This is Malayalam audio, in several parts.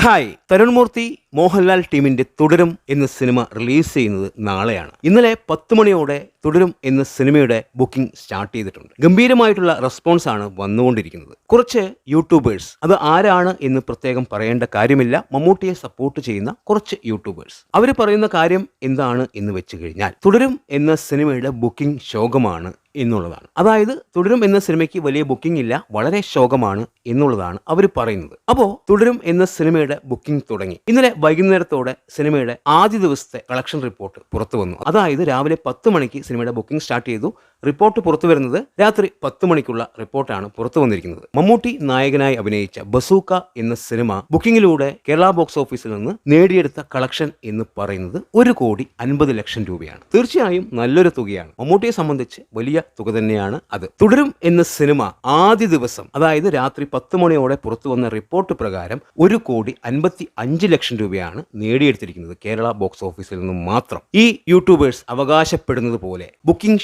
ഹായ് തരുൺമൂർത്തി മോഹൻലാൽ ടീമിന്റെ തുടരും എന്ന സിനിമ റിലീസ് ചെയ്യുന്നത് നാളെയാണ്. ഇന്നലെ പത്ത് മണിയോടെ തുടരും എന്ന സിനിമയുടെ ബുക്കിംഗ് സ്റ്റാർട്ട് ചെയ്തിട്ടുണ്ട്. ഗംഭീരമായിട്ടുള്ള റെസ്പോൺസ് ആണ് വന്നുകൊണ്ടിരിക്കുന്നത്. കുറച്ച് യൂട്യൂബേഴ്സ് അത് ആരാണ് എന്ന് പ്രത്യേകം പറയേണ്ട കാര്യമില്ല. മമ്മൂട്ടിയെ സപ്പോർട്ട് ചെയ്യുന്ന കുറച്ച് യൂട്യൂബേഴ്സ്. അവർ പറയുന്ന കാര്യം എന്താണ് എന്ന് വെച്ച് കഴിഞ്ഞാൽ തുടരും എന്ന സിനിമയുടെ ബുക്കിംഗ് ശോകമാണ് എന്നുള്ളതാണ്. അതായത് തുടരും എന്ന സിനിമയ്ക്ക് വലിയ ബുക്കിംഗ് ഇല്ല വളരെ ശോകമാണ് എന്നുള്ളതാണ് അവർ പറയുന്നത്. അപ്പോൾ തുടരും എന്ന സിനിമയുടെ ബുക്കിംഗ് തുടങ്ങി. ഇന്നലെ വൈകുന്നേരത്തോടെ സിനിമയുടെ ആദ്യ ദിവസത്തെ കളക്ഷൻ റിപ്പോർട്ട് പുറത്തു വന്നു അതായത് രാവിലെ പത്ത് മണിക്ക് സിനിമയുടെ ബുക്കിംഗ് സ്റ്റാർട്ട് ചെയ്തു. റിപ്പോർട്ട് പുറത്തു വരുന്നത് രാത്രി പത്ത് മണിക്കുള്ള റിപ്പോർട്ടാണ് പുറത്തു വന്നിരിക്കുന്നത്. മമ്മൂട്ടി നായകനായി അഭിനയിച്ച ബസൂക്ക എന്ന സിനിമ ബുക്കിംഗിലൂടെ കേരള ബോക്സ് ഓഫീസിൽ നിന്ന് നേടിയെടുത്ത കളക്ഷൻ എന്ന് പറയുന്നത് ഒരു കോടി അൻപത് ലക്ഷം രൂപയാണ്. തീർച്ചയായും നല്ലൊരു തുകയാണ്. മമ്മൂട്ടിയെ സംബന്ധിച്ച് വലിയ തുക തന്നെയാണ് അത്. തുടരും എന്ന സിനിമ ആദ്യ ദിവസം അതായത് രാത്രി പത്ത് മണിയോടെ പുറത്തു വന്ന റിപ്പോർട്ട് പ്രകാരം ഒരു കോടി അൻപത്തി അഞ്ച് ലക്ഷം രൂപയാണ് നേടിയെടുത്തിരിക്കുന്നത് കേരള ബോക്സ് ഓഫീസിൽ നിന്നും മാത്രം. ഈ യൂട്യൂബേഴ്സ് അവകാശപ്പെടുന്നത് പോലെ ബുക്കിംഗ്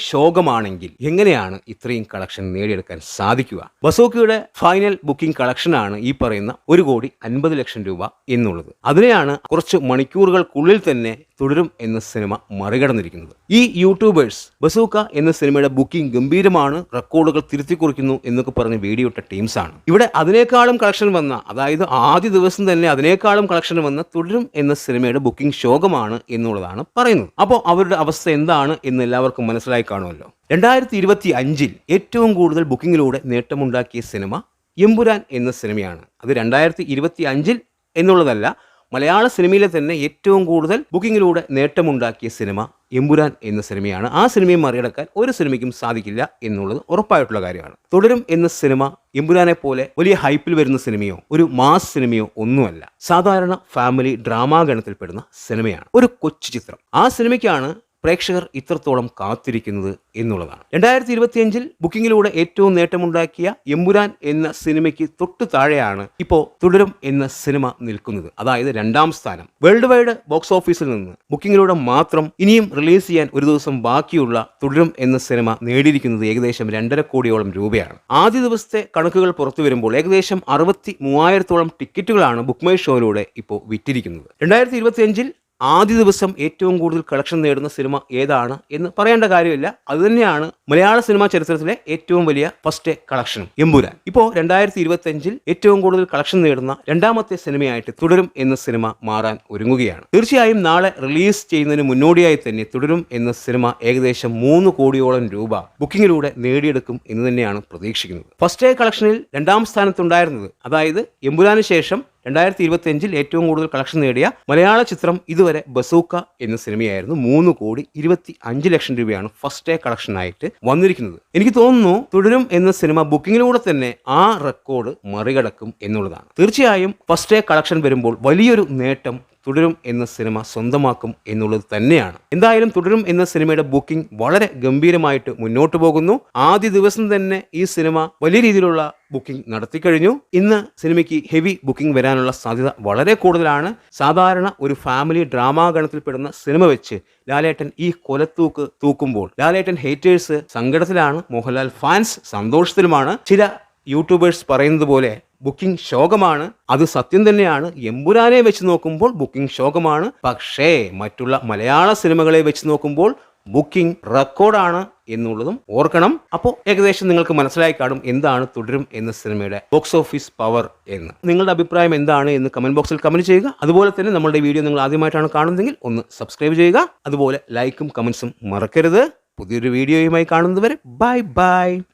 ശോകമാണെങ്കിൽ എങ്ങനെയാണ് ഇത്രയും കളക്ഷൻ നേടിയെടുക്കാൻ സാധിക്കുക? ബസോക്കയുടെ ഫൈനൽ ബുക്കിംഗ് കളക്ഷനാണ് ഈ പറയുന്ന ഒരു കോടി അൻപത് ലക്ഷം രൂപ എന്നുള്ളത്. അതിനെയാണ് കുറച്ച് മണിക്കൂറുകൾക്കുള്ളിൽ തന്നെ തുടരും എന്ന സിനിമ മറികടന്നിരിക്കുന്നത്. ഈ യൂട്യൂബേഴ്സ് ബസൂക്ക എന്ന സിനിമയുടെ ബുക്കിംഗ് ഗംഭീരമാണ് റെക്കോർഡുകൾ തിരുത്തി കുറിക്കുന്നു എന്നൊക്കെ പറഞ്ഞ് വീഡിയോ ഇട്ട ടീംസ് ആണ്. ഇവിടെ അതിനേക്കാളും കളക്ഷൻ വന്ന അതായത് ആദ്യ ദിവസം തന്നെ അതിനേക്കാളും കളക്ഷൻ വന്ന തുടരും എന്ന സിനിമയുടെ ബുക്കിംഗ് ശോകമാണ് എന്നുള്ളതാണ് പറയുന്നത്. അപ്പോൾ അവരുടെ അവസ്ഥ എന്താണ് എന്ന് എല്ലാവർക്കും മനസ്സിലായി കാണുമല്ലോ. രണ്ടായിരത്തി ഇരുപത്തി അഞ്ചിൽ ഏറ്റവും കൂടുതൽ ബുക്കിങ്ങിലൂടെ നേട്ടമുണ്ടാക്കിയ സിനിമ എമ്പുരാൻ എന്ന സിനിമയാണ്. അത് രണ്ടായിരത്തി ഇരുപത്തി അഞ്ചിൽ എന്നുള്ളതല്ല മലയാള സിനിമയിലെ തന്നെ ഏറ്റവും കൂടുതൽ ബുക്കിങ്ങിലൂടെ നേട്ടമുണ്ടാക്കിയ സിനിമ എമ്പുരാൻ എന്ന സിനിമയാണ്. ആ സിനിമയെ മറികടക്കാൻ ഒരു സിനിമയ്ക്കും സാധിക്കില്ല എന്നുള്ളത് ഉറപ്പായിട്ടുള്ള കാര്യമാണ്. തുടരും എന്ന സിനിമ എമ്പുരാനെ പോലെ വലിയ ഹൈപ്പിൽ വരുന്ന സിനിമയോ ഒരു മാസ് സിനിമയോ ഒന്നുമല്ല. സാധാരണ ഫാമിലി ഡ്രാമാ ഗണത്തിൽപ്പെടുന്ന സിനിമയാണ്. ഒരു കൊച്ചു ചിത്രം. ആ സിനിമയ്ക്കാണ് പ്രേക്ഷകർ ഇത്രത്തോളം കാത്തിരിക്കുന്നത് എന്നുള്ളതാണ്. രണ്ടായിരത്തി ഇരുപത്തിയഞ്ചിൽ ബുക്കിങ്ങിലൂടെ ഏറ്റവും നേട്ടമുണ്ടാക്കിയ എമ്പുരാൻ എന്ന സിനിമയ്ക്ക് തൊട്ടു താഴെയാണ് ഇപ്പോൾ തുടരും എന്ന സിനിമ നിൽക്കുന്നത്. അതായത് രണ്ടാം സ്ഥാനം. വേൾഡ് വൈഡ് ബോക്സ് ഓഫീസിൽ നിന്ന് ബുക്കിങ്ങിലൂടെ മാത്രം ഇനിയും റിലീസ് ചെയ്യാൻ ഒരു ദിവസം ബാക്കിയുള്ള തുടരും എന്ന സിനിമ നേടിയിരിക്കുന്നത് ഏകദേശം രണ്ടര കോടിയോളം രൂപയാണ്. ആദ്യ ദിവസത്തെ കണക്കുകൾ പുറത്തു വരുമ്പോൾ ഏകദേശം അറുപത്തി മൂവായിരത്തോളം ടിക്കറ്റുകളാണ് ബുക്ക് മൈ ഷോയിലൂടെ ഇപ്പോൾ വിറ്റിരിക്കുന്നത്. രണ്ടായിരത്തി ഇരുപത്തിയഞ്ചിൽ ആദ്യ ദിവസം ഏറ്റവും കൂടുതൽ കളക്ഷൻ നേടുന്ന സിനിമ ഏതാണ് എന്ന് പറയേണ്ട കാര്യമില്ല. അതുതന്നെയാണ് മലയാള സിനിമാ ചരിത്രത്തിലെ ഏറ്റവും വലിയ ഫസ്റ്റ് കളക്ഷൻ എമ്പുരാൻ. ഇപ്പോൾ രണ്ടായിരത്തി ഇരുപത്തിയഞ്ചിൽ ഏറ്റവും കൂടുതൽ കളക്ഷൻ നേടുന്ന രണ്ടാമത്തെ സിനിമയായിട്ട് തുടരും എന്ന സിനിമ മാറാൻ ഒരുങ്ങുകയാണ്. തീർച്ചയായും നാളെ റിലീസ് ചെയ്യുന്നതിന് മുന്നോടിയായി തന്നെ തുടരും എന്ന സിനിമ ഏകദേശം മൂന്ന് കോടിയോളം രൂപ ബുക്കിങ്ങിലൂടെ നേടിയെടുക്കും എന്ന് തന്നെയാണ് പ്രതീക്ഷിക്കുന്നത്. ഫസ്റ്റ് ഡേ കളക്ഷനിൽ രണ്ടാം സ്ഥാനത്തുണ്ടായിരുന്നത്. അതായത് എമ്പുരാന് ശേഷം രണ്ടായിരത്തി ഇരുപത്തി അഞ്ചിൽ ഏറ്റവും കൂടുതൽ കളക്ഷൻ നേടിയ മലയാള ചിത്രം ഇതുവരെ ബസൂക്ക എന്ന സിനിമയായിരുന്നു. മൂന്ന് കോടി ഇരുപത്തി അഞ്ച് ലക്ഷം രൂപയാണ് ഫസ്റ്റ് ഡേ കളക്ഷനായിട്ട് വന്നിരിക്കുന്നത്. എനിക്ക് തോന്നുന്നു തുടരും എന്ന സിനിമ ബുക്കിങ്ങിലൂടെ തന്നെ ആ റെക്കോർഡ് മറികടക്കും എന്നുള്ളതാണ്. തീർച്ചയായും ഫസ്റ്റ് ഡേ കളക്ഷൻ വരുമ്പോൾ വലിയൊരു നേട്ടം തുടരും എന്ന സിനിമ സ്വന്തമാക്കും എന്നുള്ളത് തന്നെയാണ്. എന്തായാലും തുടരും എന്ന സിനിമയുടെ ബുക്കിംഗ് വളരെ ഗംഭീരമായിട്ട് മുന്നോട്ട് പോകുന്നു. ആദ്യ ദിവസം തന്നെ ഈ സിനിമ വലിയ രീതിയിലുള്ള ബുക്കിംഗ് നടത്തി കഴിഞ്ഞു. ഇന്ന് സിനിമയ്ക്ക് ഹെവി ബുക്കിംഗ് വരാനുള്ള സാധ്യത വളരെ കൂടുതലാണ്. സാധാരണ ഒരു ഫാമിലി ഡ്രാമ ഗണത്തിൽപ്പെടുന്ന സിനിമ വെച്ച് ലാലേട്ടൻ ഈ കൊലത്തൂക്ക് തൂക്കുമ്പോൾ ലാലേട്ടൻ ഹേറ്റേഴ്സ് സങ്കടത്തിലാണ് മോഹൻലാൽ ഫാൻസ് സന്തോഷത്തിലുമാണ്. ചില യൂട്യൂബേഴ്സ് പറയുന്നത് പോലെ ബുക്കിംഗ് ശോകമാണ്. അത് സത്യം തന്നെയാണ്. എമ്പുരാനെ വെച്ച് നോക്കുമ്പോൾ ബുക്കിംഗ് ശോകമാണ്. പക്ഷേ മറ്റുള്ള മലയാള സിനിമകളെ വെച്ച് നോക്കുമ്പോൾ ബുക്കിംഗ് റെക്കോർഡാണ് എന്നുള്ളതും ഓർക്കണം. അപ്പോൾ ഏകദേശം നിങ്ങൾക്ക് മനസ്സിലായി കാണും എന്താണ് തുടരും എന്ന സിനിമയുടെ ബോക്സ് ഓഫീസ് പവർ എന്ന്. നിങ്ങളുടെ അഭിപ്രായം എന്താണ് എന്ന് കമന്റ് ബോക്സിൽ കമന്റ് ചെയ്യുക. അതുപോലെ തന്നെ നമ്മളുടെ വീഡിയോ നിങ്ങൾ ആദ്യമായിട്ടാണ് കാണുന്നതെങ്കിൽ ഒന്ന് സബ്സ്ക്രൈബ് ചെയ്യുക. അതുപോലെ ലൈക്കും കമന്റ്സും മറക്കരുത്. പുതിയൊരു വീഡിയോയുമായി കാണുന്നതുവരെ ബൈ ബൈ.